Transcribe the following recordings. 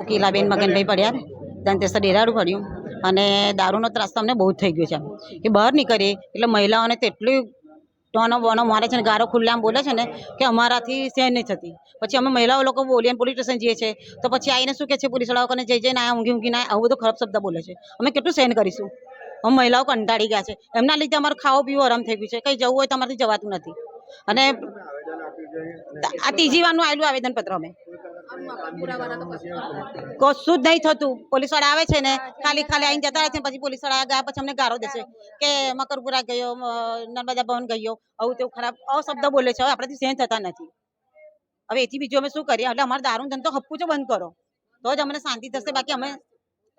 કોકિલાબેન મગનભાઈ પડ્યા દંતેશ્વર ડેરાડું પડ્યું અને દારૂનો ત્રાસ તમને બહુ થઈ ગયો છે. કે બહાર નીકળીએ એટલે મહિલાઓને તેટલી ટોનો બોનો મારે છે ને ગારો ખુલ્લામ બોલે છે ને કે અમારાથી સહેન નહીં થતી. પછી અમે મહિલાઓ લોકો બોલીએ પોલીસ સ્ટેશન જઈએ છીએ તો પછી આવીને શું કહે છે પોલીસવાળાઓને જઈ જઈને આ ઊંઘી ઊંઘીને આવું બધું ખરાબ શબ્દ બોલે છે. અમે કેટલું સહેન કરીશું? અમે મહિલાઓ કંટાળી ગયા છે. એમના લીધે અમારું ખાવું પીવું આરામ થઈ ગયું છે. કંઈ જવું હોય તો અમારાથી જવાતું નથી. અને આ ત્રીજી વારનું આવેલું આવેદનપત્ર અમે. કશું જ નહીં થતું. પોલીસવાળા આવે છે ને ખાલી ખાલી આવીને જતા રહે છે પછી પોલીસવાળા ગયા પછી અમને ગારો દેશે કે મકરપુરા ગયો નર્મદા ભવન ગયો આવું તેવું ખરાબ અશબ્દ બોલે છે. હવે આપણાથી સહેન થતા નથી. હવે એથી બીજું અમે શું કરીએ? એટલે અમારે દારૂ ધંધો હપ્પુ છે બંધ કરો. તો જ અમને શાંતિ થશે. બાકી અમે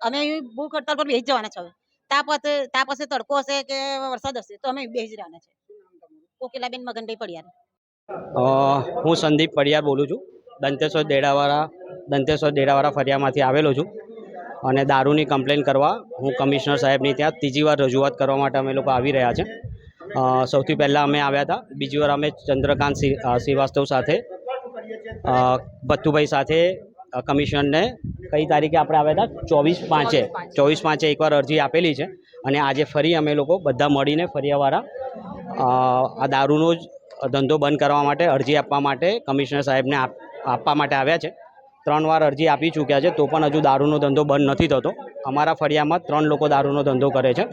અમે ભૂખ હડતાલ પર બેસી જવાના છે હવે. તા પાસે તા પાસે તડકો હશે કે વરસાદ હશે તો અમે બેસી જ રહેવાના છે. કોકિલાબેન મગનભાઈ પડિયાર. અ, હું સંદીપ પડિયાર બોલું છું. દંતેશ્વર દેડાવાળા દંતેશ્વર દેડાવાળા ફરિયામાંથી આવેલો છું અને દારૂની કમ્પ્લેન કરવા હું કમિશનર સાહેબની ત્યાં ત્રીજી વાર રજૂઆત કરવા માટે અમે લોકો આવી રહ્યા છે. સૌથી પહેલાં અમે આવ્યા હતા. બીજી વાર અમે ચંદ્રકાંત શ્રીવાસ્તવ સાથે ભત્તુભાઈ સાથે કમિશનરને કઈ તારીખે આપણે આવ્યા હતા? ચોવીસ પાંચે. ચોવીસ પાંચે એકવાર અરજી આપેલી છે અને આજે ફરી અમે લોકો બધા મળીને ફરિયાવાળા આ દારૂનો જ ધંધો બંધ કરવા માટે અરજી આપવા માટે કમિશનર સાહેબને આપ આપવા માટે આવ્યા છે. ત્રણ વાર અરજી આપી ચૂક્યા છે, તો પણ હજુ દારૂનો ધંધો બંધ નથી થતો. અમારા ફળિયામાં ત્રણ લોકો દારૂનો ધંધો કરે છે.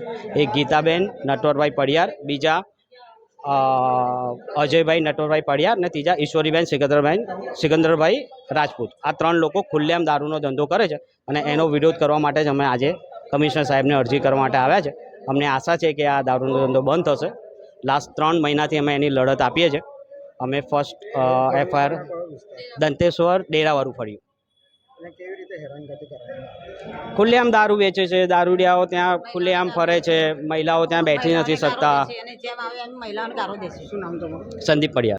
એક ગીતાબેન, નટવરભાઈ પડિયાર, બીજા અજયભાઈ, નટવરભાઈ પડિયાર અને ત્રીજા ઈશ્વરીબેન સિકંદરભાઈ સિકંદરભાઈ રાજપૂત. આ ત્રણ લોકો ખુલ્લેમ દારૂનો ધંધો કરે છે અને એનો વિરોધ કરવા માટે જ અમે આજે કમિશનર સાહેબને અરજી કરવા માટે આવ્યા છે. અમને આશા છે કે આ દારૂનો ધંધો બંધ થશે. લાસ્ટ ત્રણ મહિનાથી અમે એની લડત આપીએ છીએ. અમે ફર્સ્ટ એફઆઈઆર દંતેશ્વર ડેરાવાળું ફર્યું. ખુલ્લેઆમ દારૂ વેચે છે દારૂડિયાઓ ત્યાં ખુલ્લેઆમ ફરે છે મહિલાઓ ત્યાં બેઠી નથી શકતા. અને જેમ આવે એમ મહિલાઓને ગારો દેશે. શું નામ તમારું? સંદીપ પડિયાર